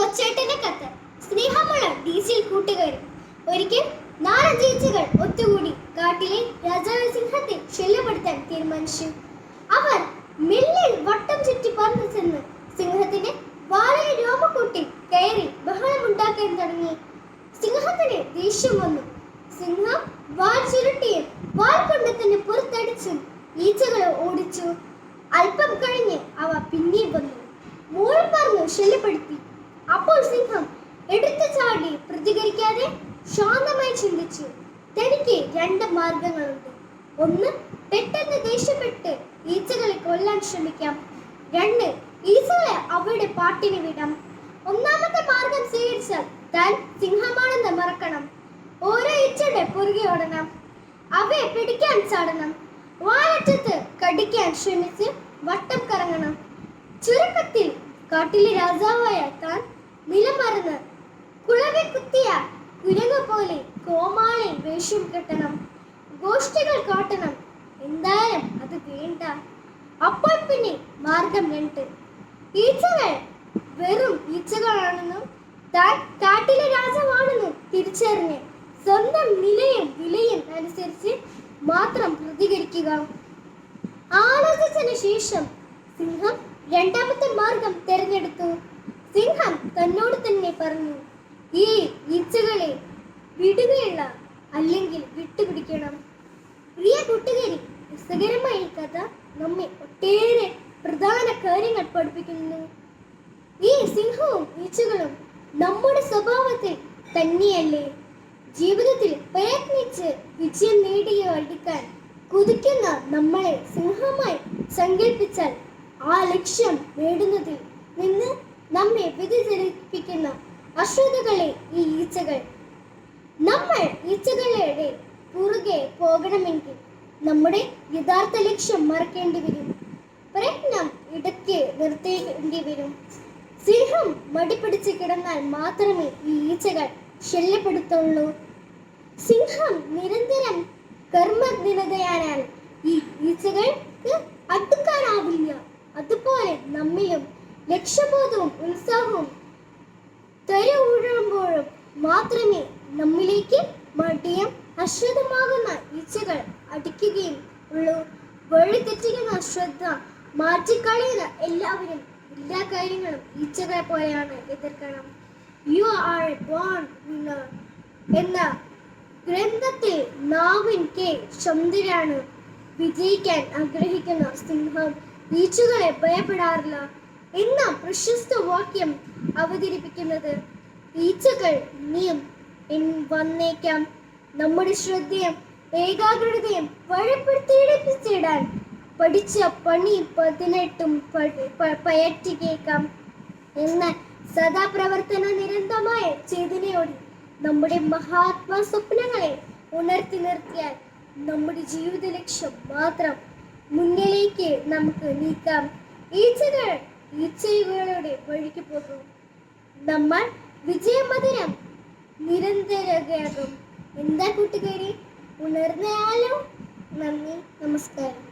കൊച്ചേട്ടന്റെ കത്ത്. സ്നേഹമുള്ള ഡീസിൽ കൂട്ടുകാരും ഒരിക്കൽ നാലഞ്ച് ഈച്ചകൾ ഒത്തുകൂടി കാട്ടിലെ രാജാവ് സിംഹത്തെ ശല്യപ്പെടുത്താൻ തീരുമാനിച്ചു. അവർ മെല്ലെ വട്ടം ചുറ്റി പറന്നു ചെന്ന് സിംഹത്തിന്റെ വാലിലെ രോമക്കൂട്ടിൽ കയറി ബഹളമുണ്ടാക്കാൻ തുടങ്ങി. സിംഹത്തിന് ദേഷ്യം വന്നു. സിംഹം വാൽ ചുരുട്ടിയും വാൽ കൊണ്ട് തന്നെ പുറത്തടിച്ചും ഈച്ചകളെ ഓടിച്ചു. അല്പം കഴിഞ്ഞ് അവ പിന്നെയും വന്നു. മോൾ പറഞ്ഞു ശല്യപ്പെടുത്തി അപ്പോൾ സിംഹം എടുത്തു ചാടി പ്രതികരിക്കാതെ ശാന്തമായി ചിന്തിച്ചു. തനിക്ക് രണ്ട് മാർഗങ്ങളുണ്ട്. ഒന്ന് പെട്ടെന്ന് ദേഷ്യപ്പെട്ട് ഈച്ചകളെ കൊല്ലാൻ ശ്രമിക്കാം. രണ്ട് ഈച്ചകളെ അവരുടെ പാട്ടിന് വിടാം. ഒന്നാമത്തെ മാർഗം സ്വീകരിച്ചാൽ താൻ സിംഹമാണെന്ന് മറക്കണം. ഓരോ ഈച്ചയുടെ പുറകെ ഓടണം. അവയെ പിടിക്കാൻ ചാടണം. വാലറ്റത്ത് കടിക്കാൻ ശ്രമിച്ച് വട്ടം കറങ്ങണം. ചുരുക്കത്തിൽ കാട്ടിലെ രാജാവായ താൻ നിലമറന്ന് കുളവെ കുത്തിയ കുരങ്ങ് പോലെ കോമാളി വേഷം കെട്ടണം ഗോഷ്ടികൾ കാട്ടണം. എന്തായാലും അത് വേണ്ട. അപ്പോൾ പിന്നെ മാർഗം രണ്ട്. ഈച്ചകൾ വെറും ഈച്ചകളാണെന്നും കാട്ടിലെ രാജാവാണെന്നും തിരിച്ചറിഞ്ഞ് സ്വന്തം നിലയും വിലയും അനുസരിച്ച് മാത്രം പ്രതികരിക്കുക. ആലോചിച്ചതിന് ശേഷം സിംഹം രണ്ടാമത്തെ മാർഗം തിരഞ്ഞെടുത്തു. സിംഹം തന്നോട് തന്നെ പറഞ്ഞു ഈ ഈച്ചകളെ വിടുകയുള്ള അല്ലെങ്കിൽ വിട്ടുപിടിക്കണം. പ്രിയ കൂട്ടുകാരി രസകരമായ ഈ കഥ നമ്മെ ഒട്ടേറെ പ്രധാന കാര്യങ്ങൾ പഠിപ്പിക്കുന്നു. ഈ സിംഹവും ഈച്ചകളും നമ്മുടെ സ്വഭാവത്തിൽ തന്നെയല്ലേ? ജീവിതത്തിൽ പ്രയത്നിച്ച് വിജയം നേടിയ അടുക്കാൻ കുതിക്കുന്ന നമ്മളെ സിംഹമായി സങ്കല്പിച്ചാൽ ആ ലക്ഷ്യം നേടുന്നതിൽ നിന്ന് നമ്മെ വ്യതിചലിപ്പിക്കുന്ന അശ്രദ്ധകളെ ഈ ഈച്ചകൾ. നമ്മൾ ഈച്ചകളുടെ പുറകെ പോകണമെങ്കിൽ നമ്മുടെ യഥാർത്ഥ ലക്ഷ്യം മറക്കേണ്ടി വരും. പ്രയത്നം ഇടയ്ക്ക് നിർത്തേണ്ടി വരും. സിംഹം മടിപിടിച്ച് കിടന്നാൽ മാത്രമേ ഈ ഈച്ചകൾ ശല്യപ്പെടുത്തുള്ളൂ. സിംഹം നിരന്തരം കർമ്മനിരതയാനാൽ ഈ ഈച്ചകൾക്ക് അടുക്കാനാവില്ല. അതുപോലെ നമ്മിലും ലക്ഷ്യബോധവും ഉത്സാഹവും തരൂഴുമ്പോഴും മാത്രമേ നമ്മിലേക്ക് മടിയം അശ്രദ്ധമാകുന്ന ഈച്ചകൾ അടിക്കുകയും ഉള്ളൂ. വഴി തെറ്റിക്കുന്ന ശ്രദ്ധ മാറ്റിക്കളയുന്ന എല്ലാവരും എല്ലാ കാര്യങ്ങളും ഈച്ചകളെ പോലെയാണ് എതിർക്കണം. യു ആർ ബോൺ എന്ന ഗ്രന്ഥത്തിൽ നാവിൻ കെ ചന്ദ്രനാണ് വിജയിക്കാൻ ആഗ്രഹിക്കുന്ന സിംഹം. ഈച്ചകളെ ഭയപ്പെടാറില്ല. എന്ന പ്രശസ്ത വാക്യം അവതരിപ്പിക്കുന്നത് ഈച്ചകൾ ഇൻ- വന്നേക്കാം. നമ്മുടെ ശ്രദ്ധയും ഏകാഗ്രതയും വഴപ്പെടുത്തിയിടാൻ പഠിച്ച പണി പതിനെട്ടും പയറ്റി കേൾക്കാം. പയറ്റുകേക്കാം എന്നാൽ സദാ പ്രവർത്തന നിരന്തമായ ചേതനയോടെ നമ്മുടെ മഹാത്മാ സ്വപ്നങ്ങളെ ഉണർത്തി നിർത്തിയാൽ നമ്മുടെ ജീവിത ലക്ഷ്യം മാത്രം മുന്നിലേക്ക് നമുക്ക് നീക്കാം. ഈച്ചകൾ ഈച്ചകളുടെ വഴിക്ക് പോകും. നമ്മൾ വിജയമധുരം നിരന്തരകയാകും എന്താ കൂട്ടുകാരി? ഉണർന്നയാലോ? നന്ദി നമസ്കാരം.